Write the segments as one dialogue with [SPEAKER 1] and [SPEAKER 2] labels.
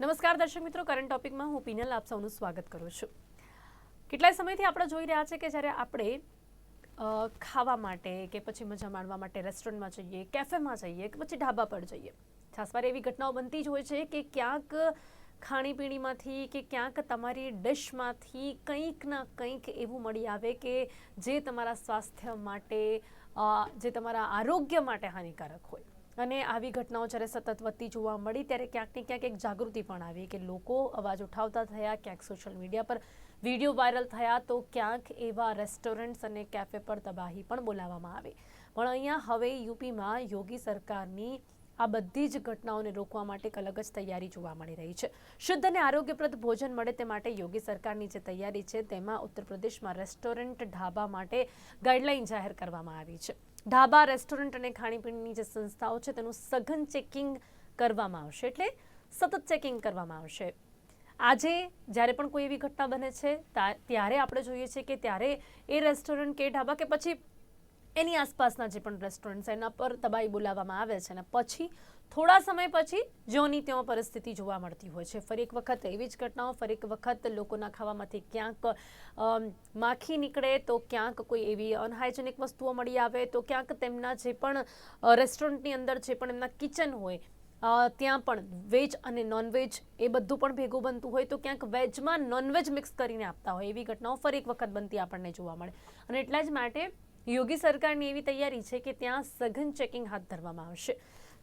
[SPEAKER 1] નમસ્કાર દર્શક મિત્રો કરંટ ટોપિકમાં હું પીનલ આપ સૌનું સ્વાગત કરું છું. કેટલાય સમયથી આપણે જોઈ રહ્યા છે કે જ્યારે આપણે ખાવા માટે કે પછી મજા માણવા માટે રેસ્ટોરન્ટમાં જઈએ કેફેમાં જઈએ કે પછી ઢાબા પર જઈએ છાસવાર એવી ઘટનાઓ બનતી જ હોય છે કે ક્યાંક ખાણીપીણીમાંથી કે ક્યાંક તમારી ડિશમાંથી કંઈક ના કંઈક એવું મળી આવે કે જે તમારા સ્વાસ્થ્ય માટે જે તમારા આરોગ્ય માટે હાનિકારક હોય. અને આવી ઘટનાઓ જ્યારે સતત વધતી જોવા મળી, ત્યારે ક્યાંક ને ક્યાંક એક જાગૃતિ પણ આવી કે લોકો અવાજ ઉઠાવતા થયા, ક્યાંક સોશિયલ મીડિયા પર વીડિયો વાયરલ થયા, તો ક્યાંક એવા રેસ્ટોરન્ટ્સ અને કેફે પર તબાહી પણ બોલાવવામાં આવી. પણ અહીંયા હવે યુપીમાં યોગી સરકારની આ બધી જ ઘટનાઓને રોકવા માટે એક અલગ જ તૈયારી જોવા મળી રહી છે. શુદ્ધ અને આરોગ્યપ્રદ ભોજન મળે તે માટે યોગી સરકારની જે તૈયારી છે, તેમાં ઉત્તર પ્રદેશમાં રેસ્ટોરન્ટ ઢાબા માટે ગાઈડલાઈન જાહેર કરવામાં આવી છે. ઢાબા રેસ્ટોરન્ટ અને ખાણીપીણીની જે સંસ્થાઓ છે, તેનું સઘન ચેકિંગ કરવામાં આવશે. એટલે સતત ચેકિંગ કરવામાં આવશે. આજે જ્યારે પણ કોઈ એવી ઘટના બને છે ત્યારે આપણે જોઈએ છીએ કે ત્યારે એ રેસ્ટોરન્ટ કે ઢાબા કે પછી એની આસપાસના જે પણ રેસ્ટોરન્ટ છે, એના પર તબાઈ બોલાવવામાં આવે છે અને પછી થોડા સમય પછી જ્યોની ત્યાં પરિસ્થિતિ જોવા મળતી હોય છે. ફરી એક વખત એવી જ ઘટનાઓ, ફરી એક વખત લોકોના ખાવામાંથી ક્યાંક માખી નીકળે તો ક્યાંક કોઈ એવી અનહાઇજેનિક વસ્તુઓ મળી આવે તો ક્યાંક તેમના જે પણ રેસ્ટોરન્ટની અંદર જે પણ એમના કિચન હોય ત્યાં પણ વેજ અને નોનવેજ એ બધું પણ ભેગું બનતું હોય તો ક્યાંક વેજમાં નોનવેજ મિક્સ કરીને આપતા હોય. એવી ઘટનાઓ ફરી એક વખત બનતી આપણને જોવા મળે. અને એટલા જ માટે યોગી સરકારની એવી તૈયારી છે કે ત્યાં સઘન ચેકિંગ હાથ ધરવામાં આવશે.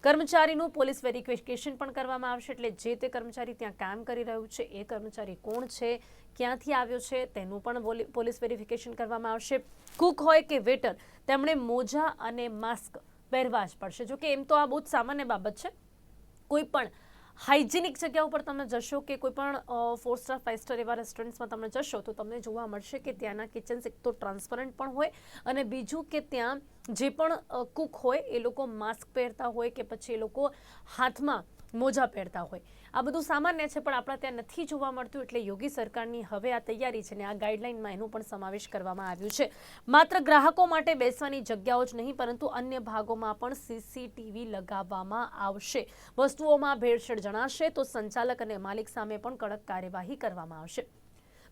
[SPEAKER 1] કર્મચારીનું પોલીસ વેરિફિકેશન પણ કરવામાં આવશે, એટલે જે તે કર્મચારી ત્યાં કામ કરી રહ્યું છે, એ કર્મચારી કોણ છે, ક્યાંથી આવ્યો છે, તેનું પણ પોલીસ વેરિફિકેશન કરવામાં આવશે. કુક હોય કે વેટર, તેમણે મોજા અને માસ્ક પહેરવા જ પડશે. જોકે એમ તો આ બહુ જ સામાન્ય બાબત છે. કોઈ પણ હાઇજેનિક જગ્યા ઉપર તમે જશો કે કોઈ પણ ફોર સ્ટાર ફાઇવ સ્ટાર એવા રેસ્ટોરન્ટ્સમાં તમે જશો તો તમને જોવા મળશે કે ત્યાંના કિચન્સ એક તો ટ્રાન્સપરન્ટ પણ હોય અને બીજું કે ત્યાં જે પણ કુક હોય એ લોકો માસ્ક પહેરતા હોય કે પછી એ લોકો હાથમાં મોજા પહેરતા હોય. આ બધું સામાન્ય છે, પણ આપણા ત્યાં નથી જોવા મળતું એટલે યોગી સરકારની હવે આ તૈયારી છે ને આ ગાઈડલાઇનમાં એનો પણ સમાવેશ કરવામાં આવ્યું છે. માત્ર ગ્રાહકો માટે બેસવાની જગ્યાઓ જ નહીં, પરંતુ અન્ય ભાગોમાં પણ સીસીટીવી લગાવવામાં આવશે. વસ્તુઓમાં ભેળસેળ જણાશે તો સંચાલક અને માલિક સામે પણ કડક કાર્યવાહી કરવામાં આવશે.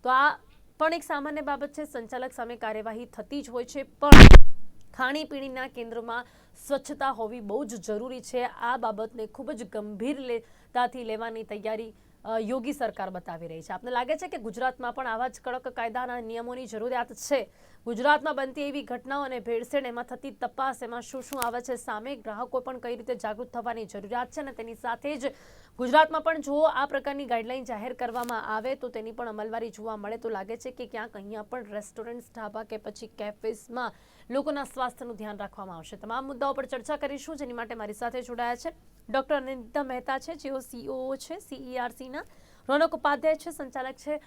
[SPEAKER 1] તો આ પણ એક સામાન્ય બાબત છે, સંચાલક સામે કાર્યવાહી થતી જ હોય છે, પણ ખાણીપીણીના કેન્દ્રોમાં સ્વચ્છતા હોવી બહુ જ જરૂરી છે. આ બાબતને ખૂબ જ ગંભીર લેતાથી લેવાની તૈયારી યોગી સરકાર બતાવી રહી છે. આપને લાગે છે કે ગુજરાતમાં પણ આવા જ કડક કાયદાના નિયમોની જરૂરિયાત છે? ગુજરાતમાં બનતી એવી ઘટનાઓ અને ભેળસેળ એમાં થતી તપાસ એમાં શું શું આવે છે સામે? ગ્રાહકો પણ કઈ રીતે જાગૃત થવાની જરૂરિયાત છે? અને તેની સાથે જ ગુજરાતમાં પણ જો આ પ્રકારની ગાઈડલાઈન જાહેર કરવામાં આવે તો તેની પણ અમલવારી જોવા મળે. તો લાગે છે કે ક્યાંક અહીંયા પણ રેસ્ટોરન્ટ્સ, ઢાબા કે પછી કેફેસમાં લોકોના સ્વાસ્થ્યનું ધ્યાન રાખવામાં આવશે. તમામ મુદ્દાઓ પર ચર્ચા કરીશું. જેની માટે મારી સાથે જોડાયા છે ડોક્ટર અનિતા મહેતા છે જેઓ સીઈઓ છે સીઈઆરસીના રોનક ઉપાધ્યાય છે સંચાલક છે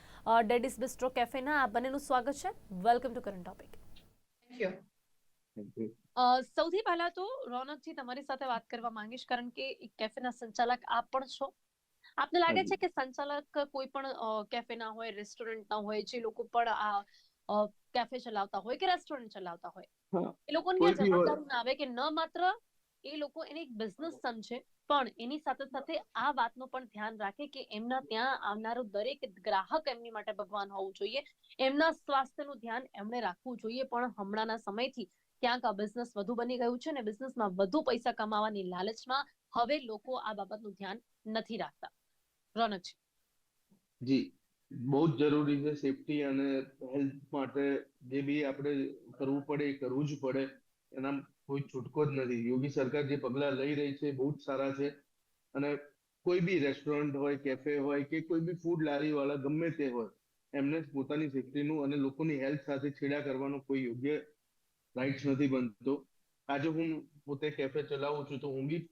[SPEAKER 1] ડેડિસ બિસ્ટ્રો કેફેના. આ બંનેનું સ્વાગત છે. વેલકમ ટુ કરંટ ટોપિક સૌથી પહેલા તો રોનકજી તમારી સાથે વાત કરવા માંગીશ કારણ કે કેફેના સંચાલક આપ પણ છો. આપને લાગે છે કે સંચાલક કોઈ પણ કેફેના હોય રેસ્ટોરન્ટના હોય જે લોકો પણ આ કેફે ચલાવતા હોય કે રેસ્ટોરન્ટ ચલાવતા હોય એ લોકોની જવાબદારી આવે કે ન માત્ર એ લોકો એને એક બિઝનેસ સમજે પણ એની સાથે સાથે આ વાતનું પણ ધ્યાન રાખે કે એમના ત્યાં આવનારો દરેક ગ્રાહક એમની માટે ભગવાન હોવું જોઈએ. એમના સ્વાસ્થ્યનું ધ્યાન એમણે રાખવું જોઈએ. પણ હમણાંના સમયથી ક્યાંક આ બિઝનેસ વધુ બની ગયું છે અને બિઝનેસમાં વધુ પૈસા કમાવાની લાલચમાં હવે લોકો આ બાબતનું ધ્યાન નથી રાખતા. રોનકજી.
[SPEAKER 2] જી. બહુ જ જરૂરી છે સેફટી અને હેલ્થ માટે જે બી આપણે કરવું પડે એ કરવું જ પડે. એના કોઈ છૂટકો જ નથી. યોગી સરકાર જે પગલાં લઈ રહી છે, બહુ જ સારા છે. અને કોઈ બી રેસ્ટોરન્ટ હોય કેફે હોય કે કોઈ બી ફૂડ લારીવાળા ગમે તે હોય, એમને પોતાની સેફટીનું અને લોકોની હેલ્થ સાથે છેડા કરવાનો કોઈ યોગ્ય રાઇટ્સ નથી બનતો. આજે હું પોતે કેફે ચલાવું છું તો હું બી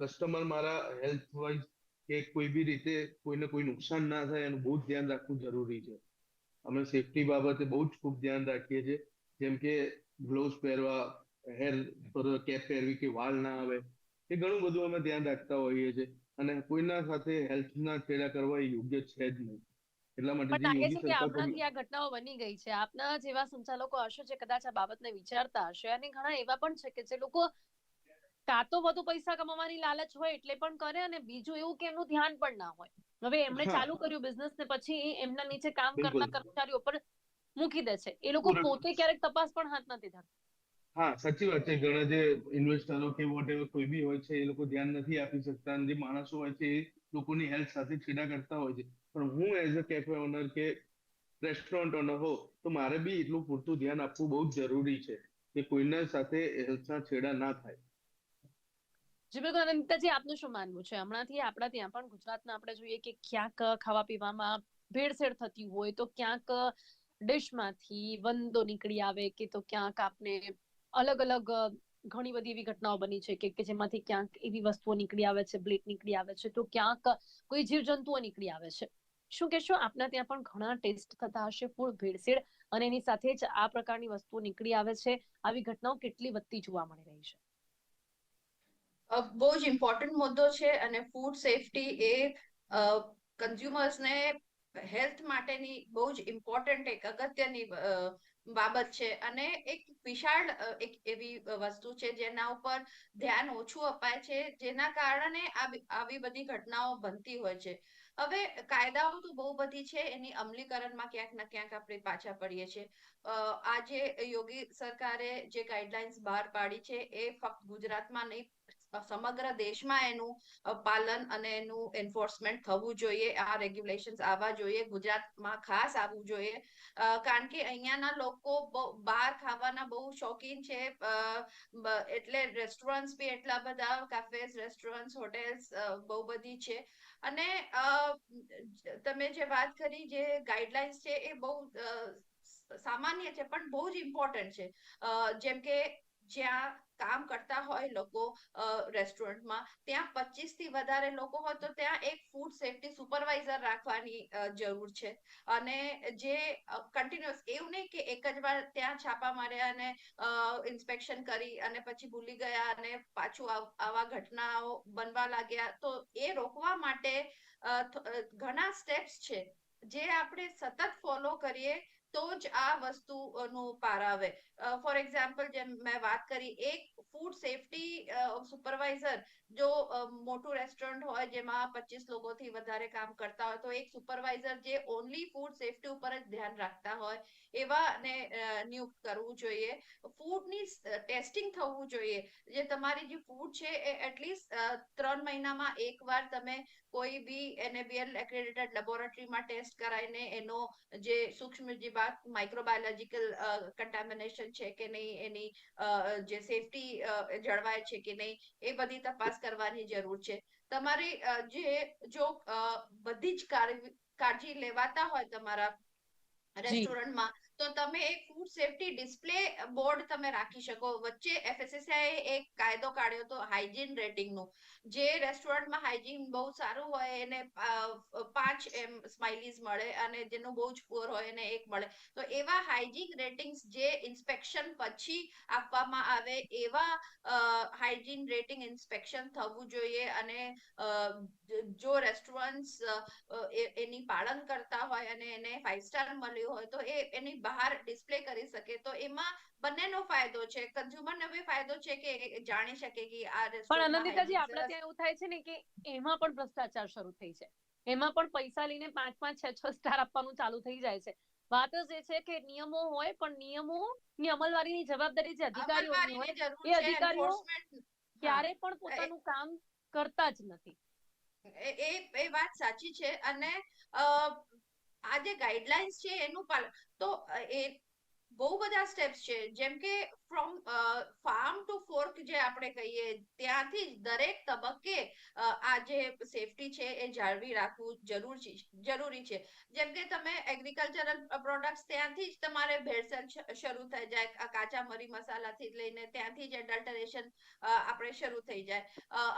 [SPEAKER 2] કસ્ટમર મારા હેલ્થ વાઇઝ કે કોઈ બી રીતે કોઈને કોઈ નુકસાન ના થાય એનું બહુ જ ધ્યાન રાખવું જરૂરી છે. અમે સેફટી બાબતે બહુ જ ખૂબ ધ્યાન રાખીએ છીએ. જેમ કે ગ્લોવ્સ પહેરવા હેર પર કેપ પહેરવી કે વાળ ના આવે એ ઘણું બધું અમે ધ્યાન રાખતા હોઈએ છીએ. અને કોઈના સાથે હેલ્થના છેડા કરવા એ યોગ્ય છે જ નહીં. એટલા માટે
[SPEAKER 1] પણ લાગે છે કે આપણાથી આ ઘટનાઓ બની ગઈ છે. આપના જેવા સંચાલકો હશે જે કદાચ આ બાબતને વિચારતા હશે. અને ઘણા એવા પણ છે કે જે લોકો કાં તો વધુ પૈસા કમાવાની લાલચ હોય એટલે પણ કરે અને બીજું એવું કે એમનું ધ્યાન પણ ના હોય. હવે એમણે ચાલુ કર્યું બિઝનેસ ને પછી એમના નીચે કામ કરતા કર્મચારીઓ પર મૂકી દે છે. એ લોકો પોતે ક્યારેક તપાસ પણ હાથ નથી ધરતા.
[SPEAKER 2] હા, સાચી વાત છે. ઘણા જે ઇન્વેસ્ટરો કે whatever કોઈ બી હોય છે, એ લોકો ધ્યાન નથી આપી શકતા અને જે માણસો હોય છે, એ લોકોની હેલ્થ સાથે છેડા કરતા હોય છે. પણ હું એઝ અ કેફે ઓનર કે રેસ્ટોરન્ટ ઓનર હો, તો મારે બી એટલું પૂરતું ધ્યાન આપવું બહુ જરૂરી છે કે કોઈના સાથે હેલ્થના છેડા ના થાય.
[SPEAKER 1] જી, બિલકુલ. અનંતાજી આપનું શું માનવું છે? હમણાંથી આપણા ત્યાં પણ ગુજરાતમાં આપણે જોઈએ કે ક્યાંક ખાવા પીવામાં ભેળસેળ થતી હોય તો ક્યાંક ડિશમાંથી વંદો નીકળી આવે કે તો ક્યાંક આપને અલગ અલગ ઘણી બધી એવી ઘટનાઓ બની છે કે કે જેમાંથી ક્યાંક એવી વસ્તુઓ નીકળી આવે છે, બ્લેક નીકળી આવે છે, તો ક્યાંક કોઈ જીવજંતુઓ નીકળી આવે છે. શું કહેશો? આપના ત્યાં પણ ઘણા ટેસ્ટ થતા હશે ફૂડ ભેળસેળ અને એની સાથે જ આ પ્રકારની વસ્તુઓ નીકળી આવે છે. આવી ઘટનાઓ કેટલી વધતી જોવા મળી રહી છે?
[SPEAKER 3] બહુ જ ઇમ્પોર્ટન્ટ મુદ્દો છે અને ફૂડ સેફટી એ કન્ઝ્યુમર્સને હેલ્થ માટેની બહુ જ ઇમ્પોર્ટન્ટ એક અગત્યની બાબત છે. અને એક વિશાળ એક એવી વસ્તુ છે જેના ઉપર ધ્યાન ઓછું અપાય છે, જેના કારણે આવી બધી ઘટનાઓ બનતી હોય છે. હવે કાયદાઓ તો બહુ બધી છે, એની અમલીકરણમાં ક્યાંક ને ક્યાંક આપણે પાછા પડીએ છીએ. આજે યોગી સરકારે જે ગાઈડલાઇન્સ બહાર પાડી છે, એ ફક્ત ગુજરાતમાં નહીં સમગ્ર દેશમાં એનું પાલન અને એનું એન્ફોર્સમેન્ટ થવું જોઈએ, આ રેગ્યુલેશન્સ આવવા જોઈએ, ગુજરાતમાં ખાસ આવવું જોઈએ. કારણ કે અહીંયાના લોકો બહાર ખાવાના બહુ શોખીન છે એટલે રેસ્ટોરન્ટ્સ બી એટલા બધા કાફેસ રેસ્ટોરન્ટ્સ હોટેલ્સ બહુ બધી છે. અને તમે જે વાત કરી જે ગાઈડલાઇન્સ છે એ બહુ સામાન્ય છે, પણ બહુ જ ઇમ્પોર્ટન્ટ છે. જેમ કે જ્યાં કામ કરતા હોય લોકો રેસ્ટોરન્ટમાં ત્યાં પચીસથી વધારે લોકો હોય તો ત્યાં એક ફૂડ સેફ્ટી સુપરવાઇઝર રાખવાની જરૂર છે. અને જે કન્ટિન્યુઅસ એવું નહીં કે એક જ વાર ત્યાં છાપા માર્યા અને ઇન્સ્પેક્શન કરી અને પછી ભૂલી ગયા અને પાછું આવા ઘટનાઓ બનવા લાગ્યા, તો એ રોકવા માટે ઘણા સ્ટેપ્સ છે. જે આપણે સતત ફોલો કરીએ તો જ આ વસ્તુનું પાર આવે. ફોર એક્ઝામ્પલ જેમ મેં વાત કરી, એક ફૂડ સેફટી સુપરવાઇઝર જો મોટું રેસ્ટોરન્ટ હોય જેમાં પચીસ લોકોથી વધારે કામ કરતા હોય, તો એક સુપરવાઇઝર જે ઓનલી ફૂડ સેફટી ઉપર જ ધ્યાન રાખતા હોય એવા ને નિયુક્ત કરવું જોઈએ. ફૂડની ટેસ્ટિંગ થવું જોઈએ. જે તમારી જે ફૂડ છે એ એટલીસ્ટ ત્રણ મહિનામાં એકવાર તમે કોઈ બી એનએબીએલ એક્રેડિટેડ લેબોરેટરીમાં ટેસ્ટ કરાવીને એનો જે સૂક્ષ્મ જીવાત માઇક્રોબાયોલોજીકલ કન્ટામિનેશન છે કે નહીં, એની જે સેફટી જળવાય છે કે નહીં, એ બધી તપાસ કરવાની જરૂર છે. તમારી જે જો બધી જ કાળજી લેવાતા હોય તમારા રેસ્ટોરન્ટમાં તો તમે એક ફૂડ સેફટી ડિસ્પ્લે બોર્ડ તમે રાખી શકો. વચ્ચે એફએસએસઆઈ એક કાયદો કાઢ્યો હતો હાઇજીન રેટિંગનો જે રેસ્ટોરન્ટમાં હાઇજીન બહુ સારું હોય, એને પાંચ એમ સ્માઇલીઝ મળે અને જેનું બહુ જ પુઅર હોય, એને એક મળે. તો એવા હાઇજીન રેટિંગ્સ જે ઇન્સ્પેક્શન પછી આપવામાં આવે, એવા હાઇજીન રેટિંગ ઇન્સ્પેક્શન થવું જોઈએ અને જો રેસ્ટોરન્ટ એની પાલન કરતા હોય અને એને ફાઈવ સ્ટાર મળ્યું હોય તો એ એની બહાર ડિસ્પ્લે કરી શકે. તો એમાં બંનેનો ફાયદો છે. કન્ઝ્યુમરને બી ફાયદો છે કે જાણી શકે કે આ
[SPEAKER 1] પણ
[SPEAKER 3] અનંતિતાજી
[SPEAKER 1] આપણા ત્યાં એવું થાય છે ને કે એમાં પણ ભ્રષ્ટાચાર શરૂ થઈ છે. એમાં પણ પૈસા લઈને પાંચ પાંચ છ છ સ્ટાર આપવાનું ચાલુ થઈ જાય છે. વાત જ એ છે કે નિયમો હોય પણ નિયમો ની અમલવારીની જવાબદારી જે અધિકારીઓની હોય એ અધિકારીઓ ક્યારે પણ પોતાનું કામ કરતા જ નથી.
[SPEAKER 3] એ, એ- વાત સાચી છે અને આ જે ગાઈડલાઇન્સ છે એનું પાલન તો એ બહુ બધા સ્ટેપ્સ છે. જેમ કે ફ્રોમ ફાર્મ ટુ ફોર્ક જે આપણે કહીએ, ત્યાંથી દરેક તબક્કે આ જે સેફટી છે એ જાળવી રાખવું જરૂરી જરૂરી છે. જેમ કે તમે એગ્રીકલ્ચરલ પ્રોડક્ટ્સ ત્યાંથી જ તમારે ભેળસેળ શરૂ થઈ જાય કાચા મરી મસાલાથી લઈને ત્યાંથી જ એડલ્ટરેશન આપણે શરૂ થઈ જાય.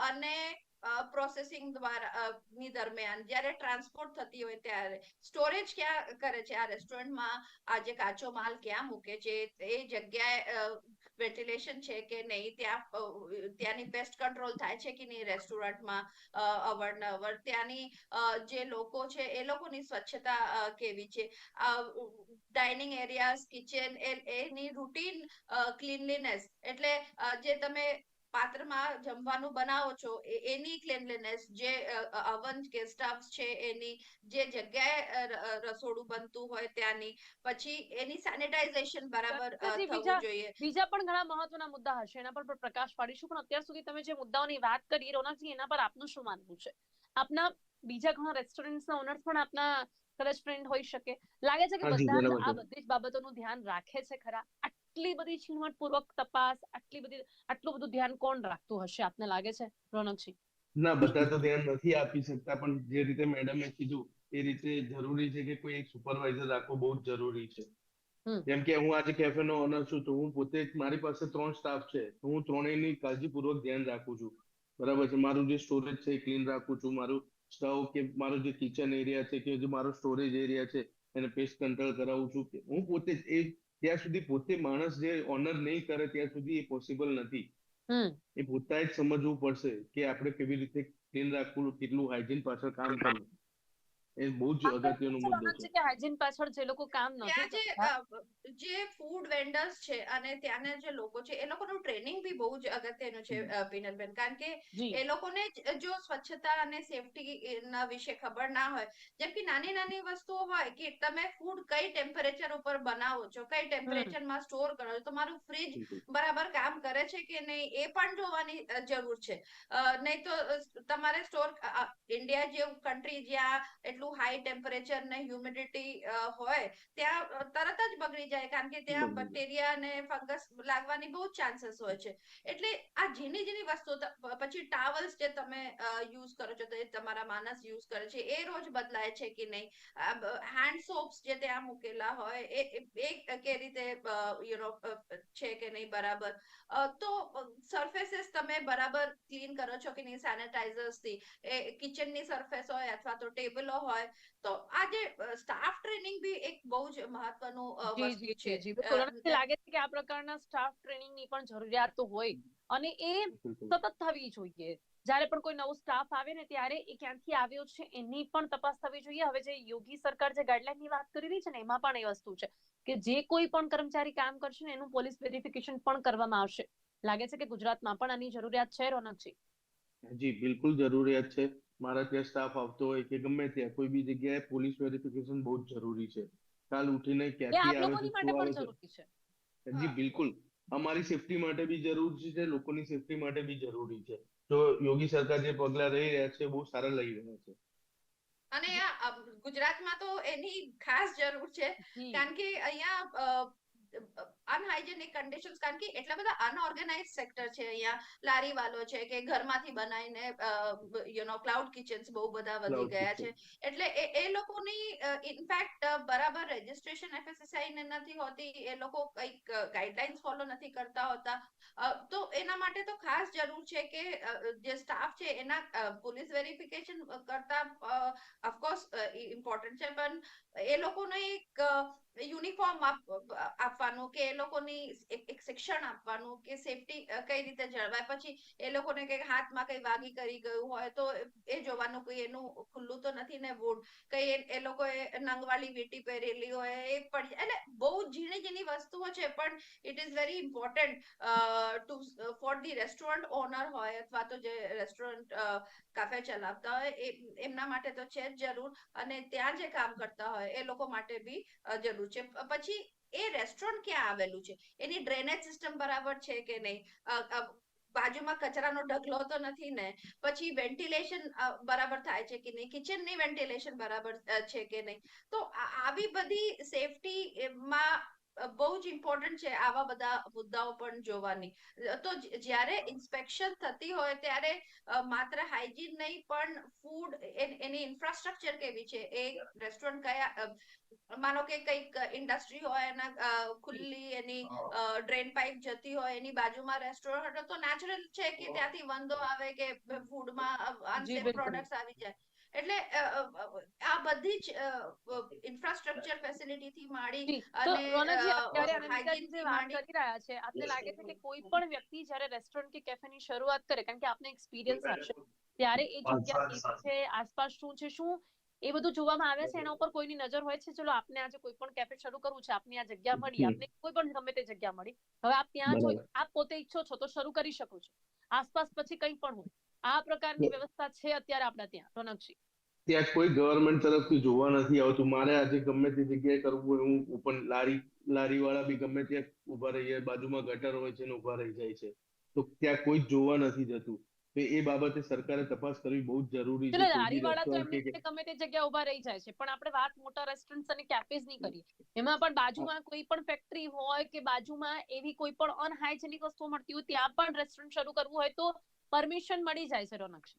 [SPEAKER 3] અને પ્રોસેસિંગ દ્વારા ની દરમિયાન. જ્યારે ટ્રાન્સપોર્ટ થતી હોય ત્યારે. સ્ટોરેજ ક્યાં કરે છે? આ રેસ્ટોરન્ટમાં આ જે કાચો માલ ક્યાં મૂકે છે? એ જગ્યાએ વેન્ટિલેશન છે કે નહીં? ત્યાં ત્યાંની પેસ્ટ કંટ્રોલ થાય છે કે નહીં રેસ્ટોરન્ટમાં અવરનવર. ત્યાંની જે લોકો છે, એ લોકોની સ્વચ્છતા કેવી છે? ડાઇનિંગ એરિયાઝ કિચન એની રૂટીન ક્લીનલીનેસ એટલે જે તમે પાત્રમાં જમવાનું બનાવો છો એની ક્લેનલીનેસ જે અવન કે સ્ટવ્સ છે એની જે જગ્યાએ રસોડું બનતું હોય ત્યાંની પછી એની સેનિટાઇઝેશન બરાબર થવું
[SPEAKER 1] બીજા-
[SPEAKER 3] જોઈએ.
[SPEAKER 1] બીજા પણ ઘણા મહત્વના મુદ્દા હશે એના પર પણ પ્રકાશ પાડીશું પણ અત્યાર સુધી તમે જે મુદ્દાઓની વાત કરી રોનકજી એના પર આપનું શું માનવું છે? આપના બીજા ઘણા રેસ્ટોરન્ટ્સના ઓનર્સ પણ આપના કદાચ ફ્રેન્ડ હોઈ શકે. લાગે છે કે બધા આ બધી જ બાબતોનું ધ્યાન રાખે છે ખરા? આટલી બધી ઝીણવટપૂર્વક તપાસ આટલી બધી આટલું બધું ધ્યાન કોણ રાખતું હશે? આપને લાગે છે રોનકજી?
[SPEAKER 2] ના બધા તો ધ્યાન નથી આપી શકતા પણ જે રીતે મેડમે કીધું એ રીતે જરૂરી છે કે કોઈ એક સુપરવાઇઝર રાખવો બહુ જ જરૂરી છે. જેમ કે હું આજે કેફેનો ઓનર છું તો હું પોતે મારી પાસે ત્રણ સ્ટાફ છે તો હું ત્રણેયની કાળજીપૂર્વક ધ્યાન રાખું છું. બરાબર છે મારું જે સ્ટોરેજ છે એ ક્લીન રાખું છું મારું સ્ટવ કે મારો જે કિચન એરિયા છે કે જે મારો સ્ટોરેજ એરિયા છે એને પેસ્ટ કંટ્રોલ કરાવું છું. કે હું પોતે એ ત્યાં સુધી પોતે માણસ જે ઓનર નહીં કરે ત્યાં સુધી એ પોસિબલ નથી. એ પોતાએ જ સમજવું પડશે કે આપણે કેવી રીતે ક્લીન રાખવું કેટલું હાઇજીન પાછળ કામ કરવું. એ બહુ જ અગત્યનો મુદ્દો છે.
[SPEAKER 1] કે હાઇજીન પાછળ જે લોકો કામ નથી
[SPEAKER 3] જે જે ફૂડ વેન્ડર્સ છે અને ત્યાંના જે લોકો છે એ લોકોનું ટ્રેનિંગ બી બહુ જ અગત્યનું છે પિનલબેન. કારણ કે એ લોકોને જો સ્વચ્છતા અને સેફટી ના વિશે ખબર ના હોય જેમ કે નાની નાની વસ્તુઓ હોય કે તમે ફૂડ કઈ ટેમ્પરેચર ઉપર બનાવો છો કઈ ટેમ્પરેચરમાં સ્ટોર કરો છો તમારું ફ્રીજ બરાબર કામ કરે છે કે નહીં એ પણ જોવાની જરૂર છે. નહીં તો તમારે સ્ટોર ઇન્ડિયા જેવું કન્ટ્રી જ્યાં એટલું હાઈ ટેમ્પરેચર ને હ્યુમિડિટી હોય ત્યાં તરત જ બગડી જાય. કારણ કે ત્યાં બેક્ટેરિયા અને ફંગસ લાગવાની બહુ ચાન્સીસ હોય છે. એટલે આ ઝીણી ઝીણી વસ્તુ પછી ટાવલ્સ જે તમે યુઝ કરો છો તો એ તમારા માણસ યુઝ કરે છે. એ રોજ બદલાય છે કે નહીં? હેન્ડ સોપ્સ જે ત્યાં મૂકેલા હોય એ એ- કે રીતે યુ નો છે કે નહીં બરાબર? તો સરફેસીસ તમે બરાબર ક્લીન કરો છો કે નહીં? સેનેટાઇઝર્સથી. એ કિચનની સરફેસ હોય અથવા તો ટેબલો હોય તો આ જે સ્ટાફ ટ્રેનિંગ બી એક બહુ જ મહત્વનું વસ્તુ છે.
[SPEAKER 1] લાગે છે કે આ પ્રકારના સ્ટાફ ટ્રેનિંગની પણ જરૂરિયાત તો હોય અને એ સતત થવી જોઈએ. જ્યારે પણ કોઈ નવો સ્ટાફ આવે ને ત્યારે એ ક્યાંથી આવ્યો છે એની પણ તપાસ થવી જોઈએ. હવે જે યોગી સરકાર જે ગાઈડલાઈનની વાત કરી રહી છે ને એમાં પણ એ વસ્તુ છે કે જે કોઈ પણ કર્મચારી કામ કરશે ને એનું પોલીસ વેરિફિકેશન પણ કરવામાં આવશે. લાગે છે કે ગુજરાતમાં પણ આની જરૂરિયાત છે રોનકજી?
[SPEAKER 2] જી બિલકુલ જરૂરિયાત છે. મારા ત્યાં સ્ટાફ આવતો હોય કે ગમે ત્યાં કોઈ બી જગ્યાએ પોલીસ વેરિફિકેશન બહુ જ જરૂરી છે. કાલ ઉઠીને ક્યાંથી આવે છે
[SPEAKER 1] માટે
[SPEAKER 2] શું
[SPEAKER 1] પણ
[SPEAKER 2] આવે છે?
[SPEAKER 1] જરૂરી છે.
[SPEAKER 2] જી બિલકુલ. અમારી સેફટી માટે બી જરૂરી છે લોકોની સેફટી માટે બી જરૂરી છે. તો યોગી સરકાર જે પગલા લઈ રહ્યા છે બહુ સારા લઈ રહ્યા છે.
[SPEAKER 3] અને ગુજરાતમાં તો એની ખાસ જરૂર છે. કારણ કે અહીંયા અનહાઇજેનિક કન્ડિશન્સ કારણ કે એટલા બધા અનઓર્ગેનાઇઝ સેક્ટર છે અહીંયા. લારી વાલો છે કે ઘરમાંથી બનાવીને યુ નો ક્લાઉડ કિચન્સ બહુ બધા વધી ગયા છે. એટલે એ એ લોકોની ઇનફેક્ટ બરાબર રજીસ્ટ્રેશન એફએસએસઆઈ ને નથી હોતી. એ લોકો કંઈક ગાઈડલાઇન્સ ફોલો નથી કરતા હોતા. તો એના માટે તો ખાસ જરૂર છે કે જે સ્ટાફ છે એના પોલીસ વેરિફિકેશન કરતા ઓફકોર્સ ઇમ્પોર્ટન્ટ છે. પણ એ લોકોને એક યુનિફોર્મ આપવાનું કે લોકોની એક શિક્ષણ આપવાનું કે સેફટી કઈ રીતે જળવાય. પછી એ લોકોને કઈ હાથમાં કઈ વાગી કરી ગયું હોય તો એ જોવાનું કોઈ એનું ખુલ્લું તો નથી ને વુડ કઈ એ લોકોએ નંગવાળી વીટી પહેરેલી હોય એ પડી એટલે બહુ ઝીણી ઝીણી વસ્તુઓ છે, પણ it is very important to for the restaurant owner હોય અથવા તો જે રેસ્ટોરન્ટ કાફે ચલાવતા હોય એમના માટે તો છે જ જરૂર. અને ત્યાં જે કામ કરતા હોય એ લોકો માટે બી જરૂર છે. પછી એ રેસ્ટોરન્ટ ક્યાં આવેલું છે? એની ડ્રેનેજ સિસ્ટમ બરાબર છે કે નહીં? બાજુમાં કચરાનો ઢગલો તો નથી ને? પછી વેન્ટિલેશન બરાબર થાય છે કે નહીં? કિચનની વેન્ટિલેશન બરાબર છે કે નહીં? તો આવી બધી સેફટી માં બહુ જ ઇમ્પોર્ટન્ટ છે આવા બધા મુદ્દાઓ પણ જોવાની. તો જ્યારે ઇન્સ્પેક્શન થતી હોય ત્યારે માત્ર હાઇજીન નહીં પણ ફૂડ એની ઇન્ફ્રાસ્ટ્રક્ચર કેવી છે? એ રેસ્ટોરન્ટ કયા માનો કે કંઈક ઇન્ડસ્ટ્રી હોય એના ખુલ્લી એની ડ્રેન પાઇપ જતી હોય એની બાજુમાં રેસ્ટોરન્ટ તો નેચરલ છે કે ત્યાંથી વંદો આવે કે ફૂડમાં પ્રોડક્ટ આવી જાય. એટલે આ બધી જ ઇન્ફ્રાસ્ટ્રક્ચર ફેસિલિટી થી માંડી અને hygiene થી
[SPEAKER 1] વાત
[SPEAKER 3] માંડી
[SPEAKER 1] કરી રહ્યા છે આપને લાગે છે કે કોઈ પણ વ્યક્તિ જ્યારે રેસ્ટોરન્ટ કે કેફેની શરૂઆત કરે કારણ કે આપને એક્સપિરિયન્સ હશે ત્યારે એ જગ્યા કેવી છે આસપાસ શું છે શું એ બધું જોવામાં આવે છે એના ઉપર કોઈની નજર હોય છે ચલો આપને આજે કોઈ પણ કેફે શરૂ કરવું છે આપની આ જગ્યા મળી. આપને કોઈ પણ ગમે તે જગ્યા મળી હવે આપ ત્યાં છો આપ પોતે ઈચ્છો છો તો શરૂ કરી શકો છો. આસપાસ પછી કંઈ પણ હોય. આ પ્રકારની વ્યવસ્થા છે અત્યારે આપણા ત્યાં રોનકજી.
[SPEAKER 2] ત્યાં કોઈ ગવર્મેન્ટ તરફથી જોવા નથી આવતું. મારે આજે ગમે તે જગ્યાએ કરવું હોય હું ઓપન લારી લારી વાળા બી ગમે ત્યાં ઊભા રહી જાય બાજુમાં ગટર હોય છે ને ઊભા રહી જાય છે. તો ત્યાં કોઈ જોવા નથી જતું. તો એ બાબતે સરકારે તપાસ કરવી બહુ જ જરૂરી છે.
[SPEAKER 1] લારી વાળા તો એમની ગમે તે જગ્યા ઊભા રહી જાય છે. પણ આપણે વાત મોટા રેસ્ટોરન્ટ અને કેફેઝની કરીએ. એમાં પણ બાજુમાં કોઈ પણ ફેક્ટરી હોય કે બાજુમાં એવી કોઈ પણ અનહાઇજેનિક વસ્તુ મળતી હોય ત્યાં પણ રેસ્ટોરન્ટ શરૂ કરવું હોય તો પરમિશન મળી જાય છે રોનકજી.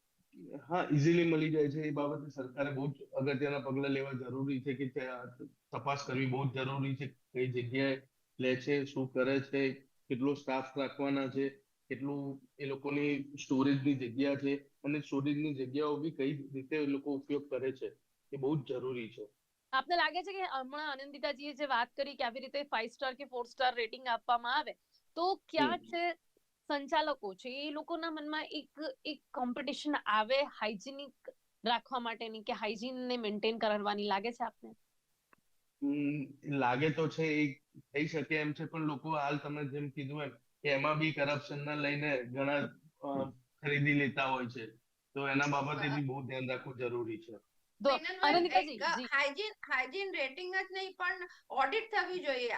[SPEAKER 2] હા ઇઝીલી મળી જાય છે એ બાબતે સરકારે બહુ જ અગત્યના પગલા લેવા જરૂરી છે કે ત્યાં તપાસ કરવી બહુ જ જરૂરી છે કઈ જગ્યાએ લે છે શું કરે છે કેટલો સ્ટાફ રાખવાના છે કેટલું એ લોકોની સ્ટોરેજની જગ્યા છે અને સ્ટોરેજની જગ્યાઓ બી કઈ રીતે એ લોકો ઉપયોગ કરે છે એ બહુ જ જરૂરી છે.
[SPEAKER 1] આપને લાગે છે કે હમણાં આનંદિતાજીએ જે વાત કરી કે આવી રીતે ફાઈવ સ્ટાર કે ફોર સ્ટાર રેટિંગ આપવામાં આવે તો ક્યાં છે સંચાલકો છે. એ લોકોના મનમાં એક એક કોમ્પિટિશન આવે હાઇજીનિક રાખવા માટેની કે હાઇજીન ને મેન્ટેન કરવાની લાગે છે આપને?
[SPEAKER 2] લાગે તો છે એ થઈ શકે એમ છે પણ લોકો હાલ તમે જેમ કીધું એમ કે એમાં બી કરપ્શન ના લઈને ઘણા ખરીદી લેતા હોય છે. તો એના બાબતે બી બહુ ધ્યાન રાખવું જરૂરી છે.
[SPEAKER 3] હાઇજીન હાઇજીન રેટિંગ જ. નહીં પણ ઓડિટ થવી જોઈએ.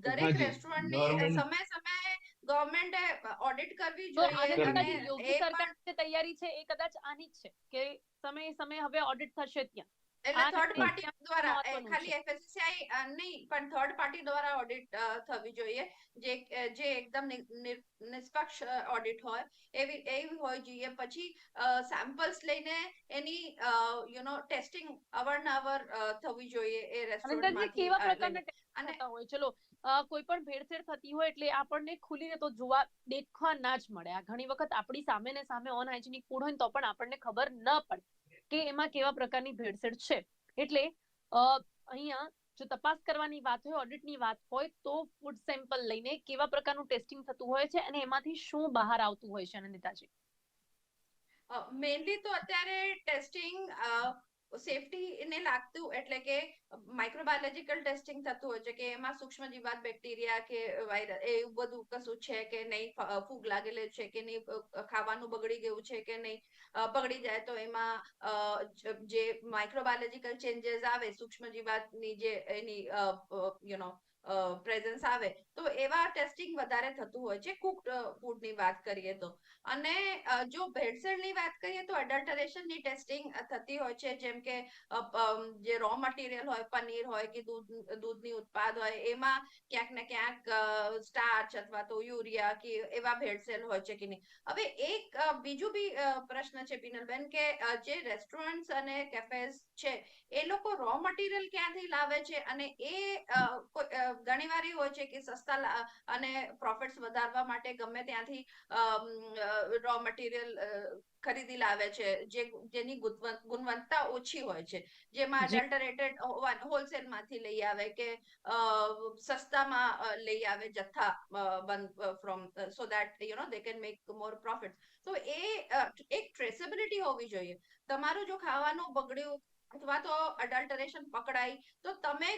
[SPEAKER 3] દરેક
[SPEAKER 2] રેસ્ટોરન્ટ
[SPEAKER 3] રેસ્ટોરન્ટની સમય સમયે ગવર્મેન્ટે ઓડિટ કરવી જોઈએ અને
[SPEAKER 1] યોગી જે તૈયારી છે એ કદાચ આની જ છે કે સમય સમયે હવે ઓડિટ થશે ત્યાં.
[SPEAKER 3] એટલે થર્ડ પાર્ટી દ્વારા ખાલી એફએસસીઆઈ નહીં પણ થર્ડ પાર્ટી દ્વારા ઓડિટ થવી જોઈએ. જે જે એકદમ નિષ્પક્ષ ઓડિટ હોય એવી એવી હોય જોઈએ. પછી સેમ્પલ્સ લઈને એની યુ નો ટેસ્ટિંગ અવારનવાર થવી જોઈએ એ રેસ્ટોરન્ટમાંથી
[SPEAKER 1] કેવા પ્રકારના
[SPEAKER 3] અને
[SPEAKER 1] હોય? ચલો કોઈ પણ ભેળસેળ થતી હોય એટલે આપણને ખુલીને તો જોવા દેખવા ના જ મળે. આ ઘણી વખત આપણી સામે ને સામે અનહાઇજેનિક ફૂડ હોય તો પણ આપણને ખબર ન પડે. કે એમાં કેવા પ્રકારની ભેળસેળ છે? એટલે અહીંયા જો તપાસ કરવાની વાત હોય, ઓડિટની વાત હોય, તો ફૂડ સેમ્પલ લઈને કેવા પ્રકારનું ટેસ્ટિંગ થતું હોય છે અને એમાંથી શું બહાર આવતું હોય છે આનંદિતાજી
[SPEAKER 3] મેઇનલી તો અત્યારે ટેસ્ટિંગ સેફટી ને લાગતું એટલે કે માઇક્રોબાયોલોજીકલ ટેસ્ટિંગ થતું હોય છે કે એમાં સૂક્ષ્મ જીવાત બેક્ટેરિયા કે વાયરસ એવું બધું કશું છે કે નહીં ફૂગ લાગેલું છે કે નહીં ખાવાનું બગડી ગયું છે કે નહીં બગડી જાય તો એમાં જે માઇક્રોબાયોલોજીકલ ચેન્જીસ આવે સૂક્ષ્મ જીવાતની જે એની યુ નો પ્રેઝન્સ આવે. તો એવા ટેસ્ટિંગ વધારે થતું હોય છે કુકડ ફૂડની વાત કરીએ તો. અને જો ભેળસેળની વાત કરીએ તો અડલ્ટરેશનની ટેસ્ટિંગ થતી હોય છે. જેમ કે જે રો મટીરિયલ હોય, પનીર હોય કે દૂધ, દૂધની ઉત્પાદ હોય, એમાં ક્યાંક ને ક્યાંક સ્ટાર્ચ અથવા તો યુરિયા કે એવા ભેળસેળ હોય છે કે નહીં. હવે એક બીજું બી પ્રશ્ન છે પિનલબેન કે જે રેસ્ટોરન્ટ્સ અને કેફેઝ છે એ લોકો રો મટીરીયલ ક્યાંથી લાવે છે? અને એ ઘણી વાર હોય છે કે સસ્તા અને પ્રોફિટ્સ વધારવા માટે ગમે ત્યાંથી રો મટીરીયલ ખરીદી લાવે છે. જે જેની ગુણવત્તા ઓછી હોય છે. જેમાં. અડલ્ટરેટેડ હોલસેલમાંથી લઈ આવે કે સસ્તામાં લઈ આવે જથ્થા from so that you know they can make more profit તો એ એક ટ્રેસેબિલિટી હોવી જોઈએ. તમારું જો ખાવાનું બગડ્યું અથવા તો અડલ્ટરેશન પકડાય તો તમે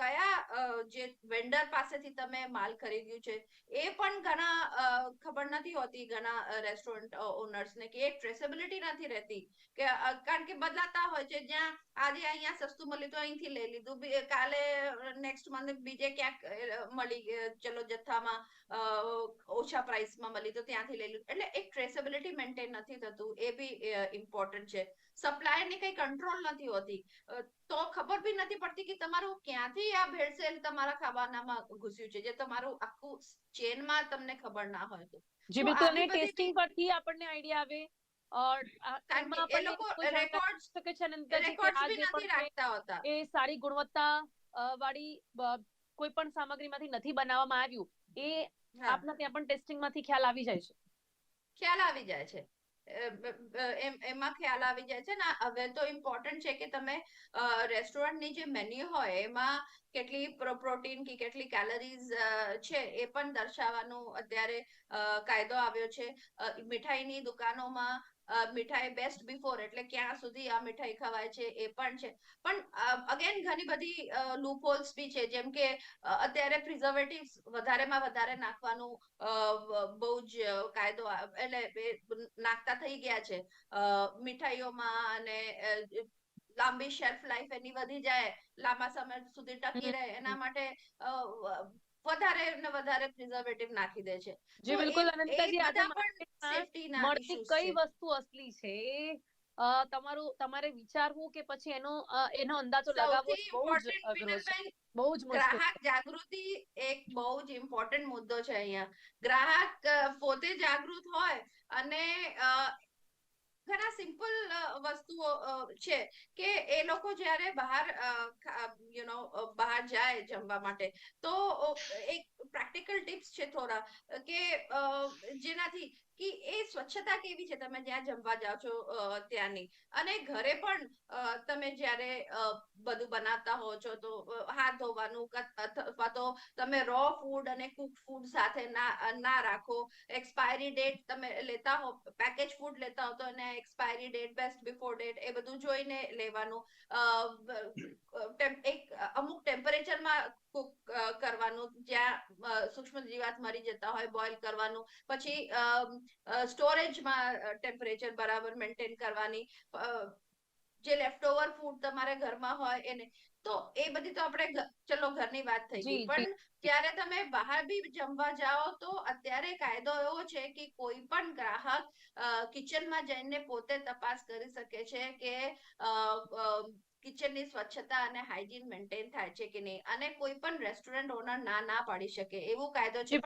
[SPEAKER 3] કયા જે વેન્ડર પાસેથી તમે માલ ખરીદ્યું છે, એ પણ ઘણા ખબર નથી હોતી ઘણા રેસ્ટોરન્ટ ઓનર્સ ને કે એક ટ્રેસેબિલિટી નથી રહેતી. કે કારણ કે બદલાતા હોય છે, જ્યાં આજે અહીંયા સસ્તું મળ્યું તો અહીંથી લઈ લીધું કાલે નેક્સ્ટ મંથ બીજે ક્યાંક મળી ચલો જથ્થામાં ઓછા પ્રાઇસમાં મળી તો ત્યાંથી લઈ લીધું. એટલે એક ટ્રેસેબિલિટી મેન્ટેન નથી થતું, એ બી ઇમ્પોર્ટન્ટ છે. સપ્લાયરની કઈ કંટ્રોલ નથી હોતી. તો ખબર બી નથી પડતી કે તમારું ક્યાંથી આ ભેળસેળ તમારા ખાવાનામાં ઘૂસ્યું છે જે તમારું આખું ચેનમાં તમને ખબર ના હોય તો.
[SPEAKER 1] જે બિલકુલ અને ટેસ્ટિંગ પરથી આપણને આઈડિયા આવે
[SPEAKER 3] એ લોકો
[SPEAKER 1] રેકોર્ડ્સ શકે છે
[SPEAKER 3] રેકોર્ડ્સ બી નથી રાખતા હોતા.
[SPEAKER 1] એ સારી ગુણવત્તા વાળી કોઈ પણ સામગ્રીમાંથી નથી બનાવવામાં આવ્યું એ આપના ત્યાં પણ ટેસ્ટિંગમાંથી ખ્યાલ આવી જાય છે.
[SPEAKER 3] ખ્યાલ આવી જાય છે. એમ ખ્યાલ આવી જાય છે ને હવે તો ઇમ્પોર્ટન્ટ છે કે તમે રેસ્ટોરન્ટની જે મેન્યુ હોય, એમાં કેટલી પ્રોટીન કે કેટલી કેલરીઝ છે એ પણ દર્શાવવાનું અત્યારે કાયદો આવ્યો છે. મીઠાઈની દુકાનોમાં મીઠાઈ બેસ્ટ બિફોર એટલે ક્યાં સુધી આ મીઠાઈ ખવાય છે એ પણ છે. પણ અગેન ઘણી બધી લૂપહોલ્સ બી છે. જેમ કે અત્યારે પ્રિઝર્વેટિવ્સ વધારેમાં વધારે નાખવાનું બહુ જ કાયદો એટલે નાખતા થઈ ગયા છે. મીઠાઈઓમાં અને લાંબી શેલ્ફ લાઈફ એની વધી જાય લાંબા સમય સુધી ટકી રહે એના માટે વધારે ને વધારે પ્રિઝર્વેટિવ નાખી દે છે.
[SPEAKER 1] જે બિલકુલ અનંતાજી મળતી કઈ વસ્તુ અસલી છે તમારું તમારે વિચારવું કે પછી એનો એનો અંદાજો લગાવવો બહુ જ અઘરો છે. બહુ જ
[SPEAKER 3] ગ્રાહક જાગૃતિ એક બહુ જ ઇમ્પોર્ટન્ટ મુદ્દો છે અહીંયા. ગ્રાહક પોતે જાગૃત હોય અને ઘણા સિમ્પલ વસ્તુઓ છે કે એ લોકો જ્યારે બહાર યુ નો બહાર જાય જમવા માટે, તો એક પ્રેક્ટિકલ ટિપ્સ છે થોડા કે જેનાથી કે એ સ્વચ્છતા કેવી છે? તમે જ્યાં જમવા જાઓ છો ત્યાંની. અને ઘરે પણ તમે જ્યારે બધું બનાવતા હો છો, તો હાથ ધોવાનું અથવા તો તમે રો ફૂડ અને કુક ફૂડ સાથે ના ના રાખો. એક્સપાયરી ડેટ તમે લેતા હો પેકેજ ફૂડ લેતા હો, તો એને expiry date best before date એ બધું જોઈને લેવાનું. એક, અમુક ટેમ્પરેચરમાં કુક કરવાનું જ્યાં સૂક્ષ્મ જીવાત મરી જતા હોય બોઇલ કરવાનું પછી સ્ટોરેજમાં ટેમ્પરેચર બરાબર મેન્ટેન કરવાની જે લેફ્ટ ઓવર ફૂડ તમારા ઘરમાં હોય એને તો એ બધી તો આપણે ચલો ઘરની વાત થઈ ગઈ પણ ત્યારે તમે બહાર બી જમવા જાઓ તો અત્યારે કાયદો એવો છે કે કોઈ પણ ગ્રાહક કિચનમાં જઈને પોતે તપાસ કરી શકે છે કે કિચનની સ્વચ્છતા અને હાઇજીન મેન્ટેન થાય છે કે નહીં? અને કોઈ પણ રેસ્ટોરન્ટ ઓનર ના ના પાડી શકે એવો કાયદો છે.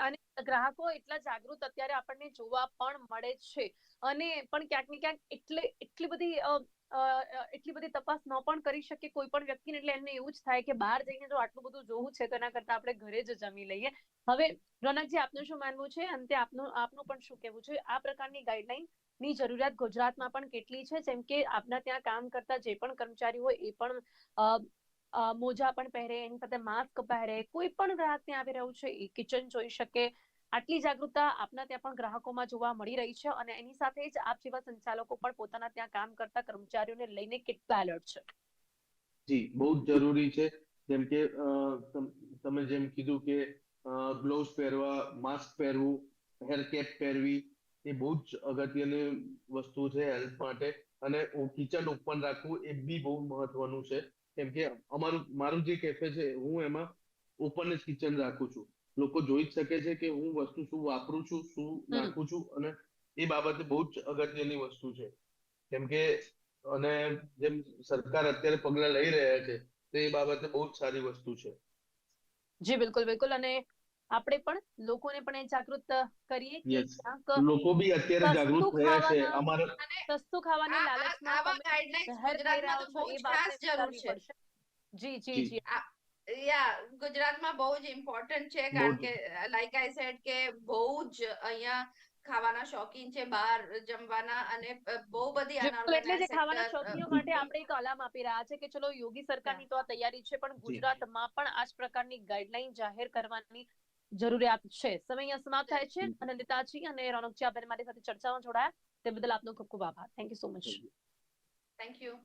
[SPEAKER 1] અને ગ્રાહકો એટલા જાગૃત અત્યારે આપણને જોવા પણ મળે છે. અને પણ ક્યાંક ને ક્યાંક એટલે એટલી બધી એટલી બધી તપાસ ન પણ કરી શકે કોઈ પણ વ્યક્તિને. એટલે એમને એવું જ થાય કે બહાર જઈને જો આટલું બધું જોવું છે તો એના કરતા આપણે ઘરે જ જમી લઈએ. હવે રોનકજી આપનું શું માનવું છે? અંતે આપનું આપનું પણ શું કહેવું છે? આ પ્રકારની ગાઈડલાઈન ની જરૂરિયાત ગુજરાતમાં પણ કેટલી છે? જેમ કે આપના ત્યાં કામ કરતા જે પણ કર્મચારી હોય એ પણ મોજા પણ પહેરે, એની સાથે માસ્ક પહેરે, કોઈ પણ ગ્રાહક ત્યાં આવી રહ્યું છે એ કિચન જોઈ શકે. આટલી જાગૃતતા આપના ત્યાં પણ ગ્રાહકોમાં જોવા મળી રહી છે અને એની સાથે જ આપ જેવા સંચાલકો પણ પોતાના ત્યાં કામ કરતા કર્મચારીઓને લઈને કેટલા એલર્ટ છે?
[SPEAKER 2] જી, બહુ જ જરૂરી છે. જેમ કે તમે જેમ કીધું કે ગ્લોવ્સ પહેરવા માસ્ક પહેરવું હેર કેપ પહેરવી એ બહુ જ અગત્યની વસ્તુ છે હેલ્થ માટે. અને કિચન ઓપન રાખવું એ બી બહુ મહત્વનું છે. કેમ કે અમારું મારું જે કેફે છે હું એમાં ઓપન જ કિચન રાખું છું. લોકો જોઈ જ શકે છે કે હું વસ્તુ શું વાપરું છું શું નાખું છું અને એ બાબતે બહુ જ અગત્યની વસ્તુ છે. કેમ કે અને જેમ સરકાર અત્યારે પગલા લઈ રહ્યા છે તો એ બાબતે બહુ જ સારી વસ્તુ છે.
[SPEAKER 1] જી બિલકુલ બિલકુલ. અને આપણે પણ લોકોને પણ એ જાગૃત કરીએ કે ક્યાંક
[SPEAKER 2] લોકો બી અત્યારે જાગૃત થયા છે. અમારે
[SPEAKER 1] સસ્તું ખાવાની લાલચમાં
[SPEAKER 3] આવા ગુજરાતમાં તો બહુ ખાસ જરૂર છે.
[SPEAKER 1] જી જી
[SPEAKER 2] જી.
[SPEAKER 3] યા ગુજરાતમાં બહુ જ ઇમ્પોર્ટન્ટ છે કારણ કે લાઈક આઈ સેડ કે બહુ જ અહીંયા ખાવાના શોખીન છે બહાર જમવાના અને બહુ બધી
[SPEAKER 1] એટલે જે ખાવાના શોખીઓ માટે આપણે એક અલામ આપી રહ્યા છે કે ચલો યોગી સરકારની તો આ તૈયારી છે પણ ગુજરાતમાં પણ આ જ પ્રકારની ગાઈડલાઈન જાહેર કરવાની જરૂરિયાત છે. સમય અહીંયા સમાપ્ત થાય છે. અને નેતાજી અને રોનકજી આપે મારી સાથે ચર્ચામાં જોડાયા. તે બદલ આપનો ખૂબ ખૂબ આભાર. Thank you so much
[SPEAKER 3] thank you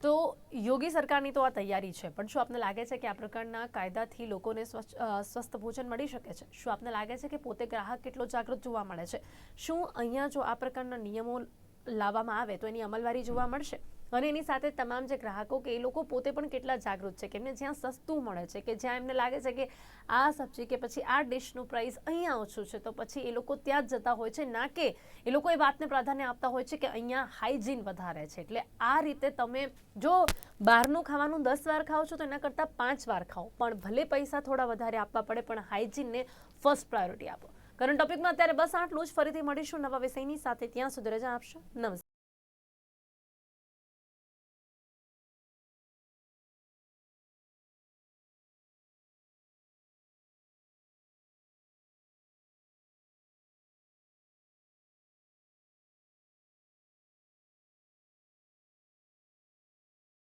[SPEAKER 1] તો યોગી સરકારની તો આ તૈયારી છે પણ શું આપને લાગે છે કે આ પ્રકારના કાયદાથી લોકોને સ્વચ્છ અ, સ્વસ્થ ભોજન મળી શકે છે? શું આપને લાગે છે કે પોતે ગ્રાહક કેટલો જાગૃત જોવા મળે છે? શું અહીંયા જો આ પ્રકારના નિયમો લાવવામાં આવે તો એની અમલવારી જોવા મળશે? અને એની સાથે તમામ જે ગ્રાહકો કે એ લોકો પોતે પણ કેટલા જાગૃત છે, કે એમને જ્યાં સસ્તું મળે છે, કે જ્યાં એમને લાગે છે કે આ સબ્જી કે પછી આ ડિશનું પ્રાઇસ અહીંયા ઓછું છે, તો પછી એ લોકો ત્યાં જ જતા હોય છે. ના કે એ લોકો એ વાતને પ્રાધાન્ય આપતા હોય છે કે અહીંયા હાઇજીન વધારે છે. એટલે આ રીતે તમે જો બહારનું ખાવાનું દસ વાર ખાઓ છો તો એના કરતાં પાંચ વાર ખાઓ. પણ ભલે પૈસા થોડા વધારે આપવા પડે, પણ હાઇજીનને ફર્સ્ટ પ્રાયોરિટી આપો. કરંટ ટોપિકમાં અત્યારે બસ આટલું જ. ફરીથી મળીશું નવા વિષયની સાથે. ત્યાં સુધી રજા આપશો. નમસ્કાર.